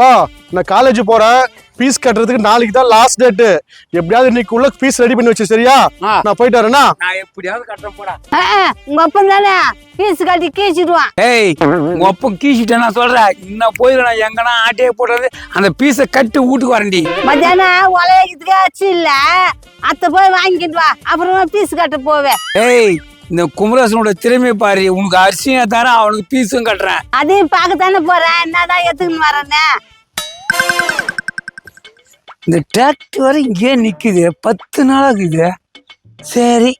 பா நான் காலேஜ் போறேன். ஃபீஸ் கட்டுறதுக்கு நாளைக்கு தான் லாஸ்ட் டேட்டு எப்படியாவது இன்னைக்கு உள்ள ஃபீஸ் ரெடி பண்ணி வச்சு சரியா. நான் போயிட்டு வரேன்னா நான் எப்படியாவது கட்டுறேன் போடா. உங்க அப்பன் தானே? ஃபீஸ் கட்டி கீச்சிடுவான். ஏய் உங்க ஒப்பம் கீச்சிட்டேன் நான் சொல்றேன் இன்னும் போயிடும் எங்கன்னா ஆட்டையே போடுறது? அந்த பீஸை கட்டு வீட்டுக்கு வரண்டி மத்தியானம் உலகத்துக்கு ஆச்சு இல்ல. அத்தை போய் வாங்கிட்டு வா. அப்புறமா ஃபீஸ் கட்ட போவேன். ஏய் இந்த குமரேசனோட திறமை பாரு. உனக்கு அரிசியும் தரேன் அவனுக்கு பீஸும் கட்டுறேன். அதையும் பார்க்கத்தானே போறேன் என்னதான் எடுத்துக்கின்னு வரேன்னு? இந்த டிராக்டர் வரை இங்கே நிக்குது. பத்து நாளாகுது சரி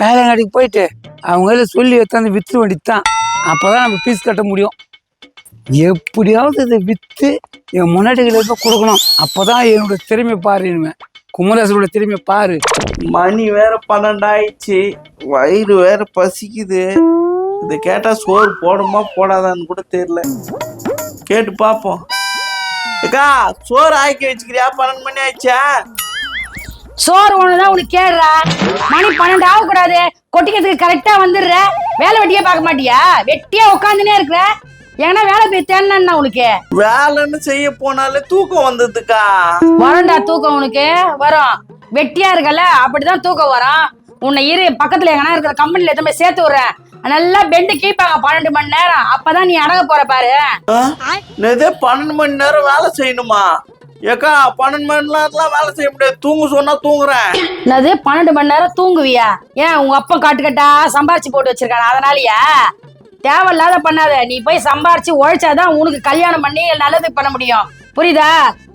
காயலங்காடிக்கு போயிட்டு அவங்கள சொல்லி எடுத்தாந்து விற்று வேண்டித்தான் அப்போதான் நம்ம பீஸ் கட்ட முடியும். எப்படியாவது இதை விற்று என் முன்னாடிகளுக்கு கொடுக்கணும். அப்போதான் என்னோட திறமை பாரு இனிமே. குமரேசனோட திறமை பாரு. மணி வேற பன்னெண்டாயிடுச்சு வயிறு வேற பசிக்குது. இதை கேட்டா சோறு போடுமா போடாதான்னு கூட தெரியல. கேட்டு பார்ப்போம் அக்கா சோறு ஆக்கி வச்சுக்கிறியா? பன்னெண்டு மணி ஆயிடுச்சா? சோறு ஒண்ணுதான் உனக்கு கேடுறா. மணி பன்னெண்டு ஆகக்கூடாது. கொட்டிக்கிறதுக்கு கரெக்டா வந்துடுற. வேலை வெட்டியே பார்க்க மாட்டியா? வெட்டியா உட்காந்துனே இருக்கிற. எங்கன்னா வேலை போய் தேன்னா உனக்கு. வேலைன்னு செய்ய போனாலே தூக்கம் வந்ததுக்கா. வரும்டா தூக்கம் உனக்கு. வரும். வெட்டியா இருக்கல அப்படிதான் தூக்கம் வரும் உன்னை இரு பக்கத்துல எங்கன்னா இருக்கிற கம்பெனில எத்தனை போய் சேர்த்து விடுறேன் நல்லா பெண்டு கீப்பாங்க பன்னெண்டு மணி நேரம். அப்பதான் நீ அடங்க போற பாரு. இதே பன்னெண்டு மணி நேரம் வேலை செய்யணுமா? ஏக்கா பன்னெண்டு மணி நேரம்லாம் வேலை செய்ய முடியாது. தூங்க சொன்னா தூங்குறேன். என்னது பன்னெண்டு மணி நேரம் தூங்குவியா? ஏன் உங்க அப்பா காட்டுக்கட்டா சம்பாரிச்சு போட்டு வச்சிருக்கான? அதனாலயா? தேவையில்லாத பண்ணாத. நீ போய் சம்பாரிச்சு உழைச்சாதான் உனக்கு கல்யாணம் பண்ணி நல்லது பண்ண முடியும். புரியுதா?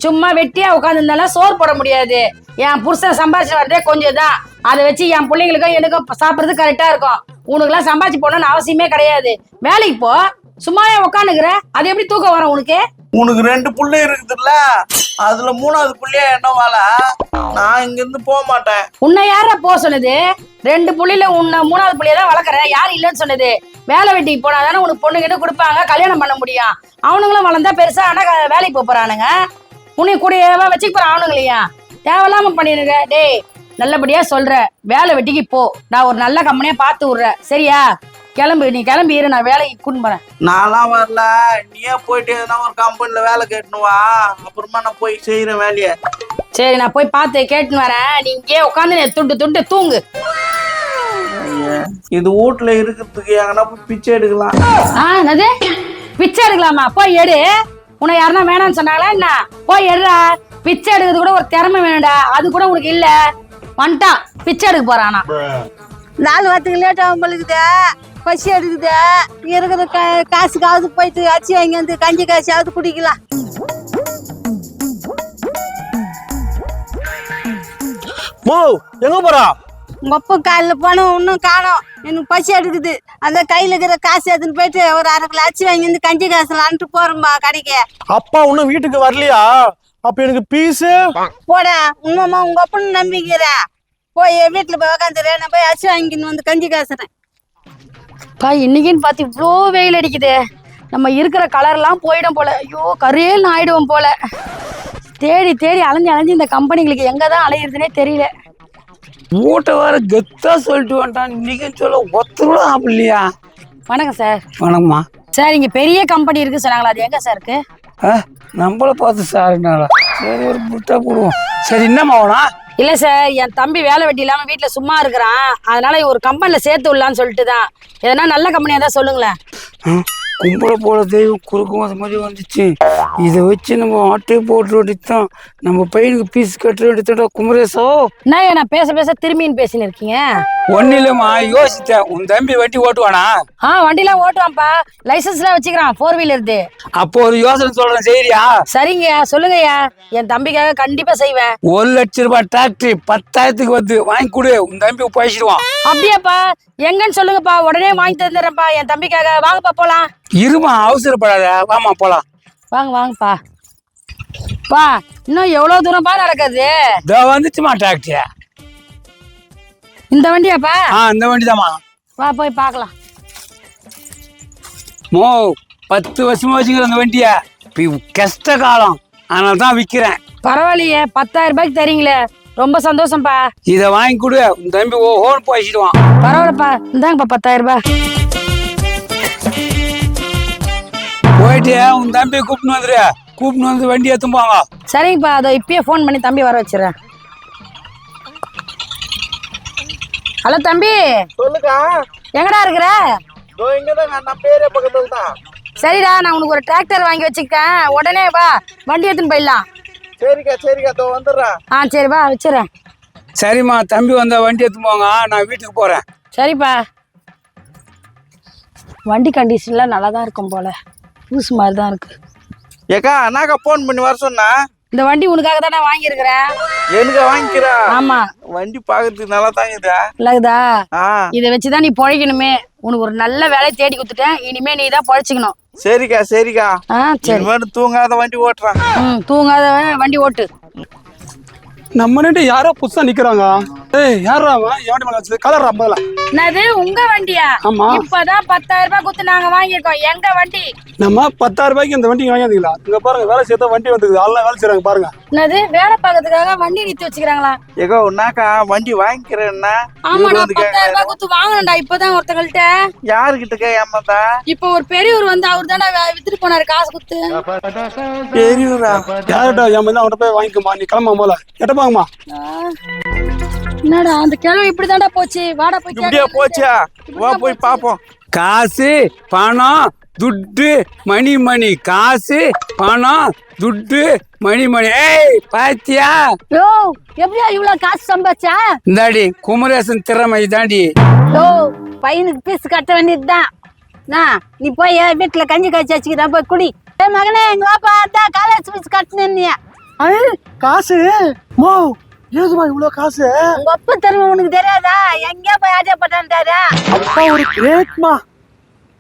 சும்மா வெட்டியா உட்காந்துருந்தாலும் சோறு போட முடியாது. என் புருஷன் சம்பாரிச்சு வரதே கொஞ்சம் தான் அதை வச்சு என் பிள்ளைங்களுக்கும் எனக்கும் சாப்பிட்றது கரெக்டா இருக்கும். உனக்குலாம் சம்பாரிச்சு போடணும்னு அவசியமே கிடையாது. வேலைக்கு போ. சும்மாவே உட்காந்துக்கிற. அது எப்படி தூக்கம் வரும் உனக்கு? உனக்கு ரெண்டு புள்ளை இருக்குதுல்ல? அதுல மூணாவது புள்ளையா என்ன வேலை நான் இங்க இருந்து போக மாட்டேன். உன்னை யாரா போக சொன்னது? ரெண்டு புள்ளில உன்னை மூணாவது புள்ளிய தான் வளர்க்குறேன். யாரும் இல்லைன்னு சொன்னது. வேலை வெட்டிக்கு போனா தானே உனக்கு பொண்ணு கிட்ட கொடுப்பாங்க கல்யாணம் பண்ண முடியும். அவனுங்களும் வளர்ந்தா பெருசா ஆனா வேலைக்கு போறானுங்க. உன்னை கூடயேவா வச்சுக்க போற அவனுங்களையா தேவையில்லாம பண்ணிருங்க டேய் நல்லபடியா சொல்ற. வேலை வெட்டிக்கு போ. நான் ஒரு நல்ல கம்பெனியா பார்த்து விடுறேன். சரியா? கிளம்பு நீ கிளம்பி இரு நான் வேலைக்கு கூட்டின்னு போறேன். நான்லாம் வரல. நீயே போயிட்டு எதனா ஒரு கம்பெனில வேலை கேட்டுன்னு வா. அப்புறமா நான் போய் செய்யறேன் வேலையை. சரி நான் போய் பார்த்து கேட்டுன்னு வரேன். நீ இங்கே உட்காந்து துண்டு துண்டு தூங்கு. இது வீட்டுல இருக்கிறதுக்கு எங்கன்னா பிச்சை எடுக்கலாம். ஆ என்னது? பிச்சை எடுக்கலாமா? போய் எடு. உன்னை யாருன்னா வேணாம்னு சொன்னாங்களா என்ன? போய் எடுடா. பிச்சை எடுக்கிறது கூட ஒரு திறமை வேணும்டா. அது கூட உனக்கு இல்ல. வந்துட்டான். பிச்சை எடுக்க போறானா. நாலு வாரத்துக்கு லேட் ஆகும் பொழுது பசி எடுக்குது. இருக்கிற கா காசுக்காவது போயிட்டு அரிசி வாங்கி வந்து கஞ்சி காசாவது குடிக்கலாம். மோ எங்க போறா? உங்க அப்பா காலையில் போனோம் இன்னும் காணோம். எனக்கு பசி எடுக்குது. அந்த கையில் இருக்கிற காசு எடுத்துன்னு போயிட்டு ஒரு அரை கிலோ அரிசி வாங்கி வந்து கஞ்சி காசுலான்ட்டு போறோம்பா கடைக்கு. அப்பா இன்னும் வீட்டுக்கு வரலையா? அப்ப எனக்கு பீஸு போடா உங்கம்மா உங்க அப்பன்னு நம்பிக்கிறேன் போய் வீட்டில் போய் உக்காந்துறேன் நான் போய் அரிசி வாங்கின்னு வந்து கஞ்சி காசுறேன். பா இன்னைக்குன்னு பார்த்து இவ்வளோ வெயில் அடிக்குது. நம்ம இருக்கிற கலர்லாம் போயிடும் போல. ஐயோ கரியல் ஆயிடுவோம் போல. தேடி தேடி அலைஞ்சு அலைஞ்சு இந்த கம்பெனிகளுக்கு எங்க தான் அலையிறதுனே தெரியல. மூட்டை வர கெத்தா சொல்லிட்டு வந்துட்டான். இன்னைக்கு சொல்ல ஒத்தரோட இல்லையா வணக்கம் சார். வணக்கம்மா. சார் இங்க பெரிய கம்பெனி இருக்கு சொன்னாங்களா? அது எங்க சார் இருக்கு? ஆ, நம்மள பார்த்து சாருனால சரி ஒரு புட்டா போடுவோம். சரி என்னம்மா வேணா இல்ல சார் என் தம்பி வேலை வெட்டி இல்லாம வீட்டுல சும்மா இருக்கிறான். அதனால ஒரு கம்பெனில சேர்த்து விடலான்னு சொல்லிட்டு தான் எதனா நல்ல கம்பெனியா தான் சொல்லுங்களேன். கும்பல போல தெய்வம் குறுக்கும் அது மாதிரி வந்துச்சு. இதை வச்சு நம்ம ஆட்டையை போட்டு வேண்டியதுதான் நம்ம பையனுக்கு பீஸ் கட்ட வேண்டியதுடா குமரேசோ. என்ன நான் பேச பேச திரும்பின்னு பேசின்னு இருக்கீங்க? ஒன்னும் இல்லம்மா யோசித்தேன். உன் தம்பி வட்டி ஓட்டுவானா? ஆ வண்டிலாம் ஓட்டுவான்ப்பா. லைசன்ஸ்லாம் வச்சுக்கிறான் ஃபோர் வீலர்து அப்போ ஒரு யோசனை சொல்றேன் சரியா சரிங்க சொல்லுங்கய்யா. என் தம்பிக்காக கண்டிப்பா செய்வேன். ஒரு லட்ச ரூபாய் டிராக்டர் பத்தாயிரத்துக்கு வந்து வாங்கி கொடு. உன் தம்பி பழிச்சிடுவான் அப்படியாப்பா. எங்கன்னு சொல்லுங்கப்பா. உடனே வாங்கி தந்துடுறேன்ப்பா. என் தம்பிக்காக வாங்கப்பா போலாம். இருமா அவசரப்படாத. வாமா போலாம். வாங்க வாங்கப்பா. பா இன்னும் எவ்வளவு தூரம்ப்பா நடக்குது? இதோ வந்துச்சுமா டிராக்டர் இந்த வண்டியாப்பா? ஆ இந்த வண்டி வா போய் பார்க்கலாம். மோ பத்து வருஷமா வச்சுக்கிற அந்த வண்டிய. இப்ப கஷ்ட காலம். அதனால தான் விற்கிறேன் பரவாயில்லையே பத்தாயிரம் ரூபாய்க்கு தரீங்களே. ரொம்ப சந்தோஷம்ப்பா இதை வாங்கி கொடு. உன் தம்பி ஓஹோன்னு போயிடுவான் பரவாயில்லப்பா. இந்தாங்கப்பா பத்தாயிரம் ரூபாய். போயிட்டு உன் தம்பி கூப்பிட்டு வந்துரு. கூப்பிட்டு வந்து வண்டி எடுத்து போங்க. சரிங்கப்பா அதை இப்பயே ஃபோன் பண்ணி தம்பி வர வச்சிடறேன். ஹலோ தம்பி. சொல்லுக்கா. எங்கடா இருக்கிற? இதோ இங்கதாங்க நம்ம ஏரியா பக்கத்துல தான் சரிடா நான் உனக்கு ஒரு டிராக்டர் வாங்கி வச்சுக்கிட்டேன். உடனே வா வண்டி எடுத்துன்னு போயிடலாம். சரிக்கா சரிக்கா இதோ வந்துடுறேன். ஆ சரி வா வச்சிடறேன். சரிம்மா தம்பி வந்தா வண்டி எடுத்து போங்க. நான் வீட்டுக்கு போறேன். சரிப்பா. வண்டி கண்டிஷன்லாம் நல்லா தான் இருக்கும் போல. புதுசு மாதிரி தான் இருக்கு. ஏக்கா அண்ணாக்கா ஃபோன் பண்ணி வர சொன்னா? இந்த வண்டி உனக்காக தான் நான் வாங்கியிருக்கிறேன் எனக்கு வாங்கிக்கிறா? ஆமா. வண்டி பாக்குறதுக்கு நல்லா தாங்குதா இல்லைதா ஆ. இதை வச்சு தான் நீ பொழைக்கணுமே. உனக்கு ஒரு நல்ல வேலையை தேடி கொடுத்துட்டேன். இனிமே நீ தான் பொழைச்சிக்கணும். சரிக்கா சரிக்கா. சரி. தூங்காத வண்டி ஓட்டுறான். தூங்காத வண்டி ஓட்டு. நம்ம நின்று யாரோ புதுசா நிக்கிறாங்க. ஏய் யாரா மேல வச்சது? கலர் முதல்ல. என்னது உங்க வண்டியா? ஆமா. இப்பதான் பத்தாயிரம் ரூபாய் கொடுத்து நாங்க வாங்கியிருக்கோம். எங்க வண்டி? நம்ம பத்தாயிரம் ரூபாய்க்கு இந்த வண்டி வாங்கியாதீங்களா இங்க பாருங்க வேலை செய்ய வண்டி வந்துக்குது. அதெல்லாம் வேலை செய்றாங்க பாருங்க. என்னது வேலை பார்க்கறதுக்காக வண்டி நிறுத்தி வச்சுக்கிறாங்களா? ஏகோ உன்னாக்கா வண்டி வாங்கிக்கிறேன்னா? இவரு வந்து பத்தாயிரம். ரூபாய் கொடுத்து வாங்கணும்டா இப்பதான் ஒருத்தங்கள்ட்ட. யாருகிட்ட ஏமாத்தா? இப்ப ஒரு பெரியவர் வந்து அவர் தானே வித்துட்டு போனாரு காசு கொடுத்து. பெரியவரா? யார்கிட்ட என் வந்து அவன்கிட்ட போய் வாங்கிக்கமா? நீ கிளம்பா போல எட்டப்பாங்கம்மா ஆ. என்னடா அந்த கிழமை இப்படிதான்டா போச்சு. வாடா போய் இப்படியா. போச்சா? வா போய் பாப்போம். காசு பணம் துட்டு மணி மணி. காசு பணம் துட்டு மணி மணி. ஏய் பாத்தியா? யோ எப்படியா இவ்வளவு காசு சம்பாச்சா இந்தாடி குமரேசன் திறமை தாண்டி யோ பையனுக்கு பீஸ் கட்ட வேண்டியதுதான். நான் நீ போய் வீட்டுல கஞ்சி காய்ச்சி வச்சுக்கிறேன் போய் குடி. ஏ மகனே எங்க வாப்பா அதான் காலேஜ் ஃபீஸ் கட்டணும் காசு? மோ ஏதுமா இவ்வளவு காசு? உங்க அப்பா தருவ உனக்கு தெரியாதா? எங்கேயா போய் ஆஜாப்பட்டான்ட்டாரு அப்பா ஒரு கிரேட்மா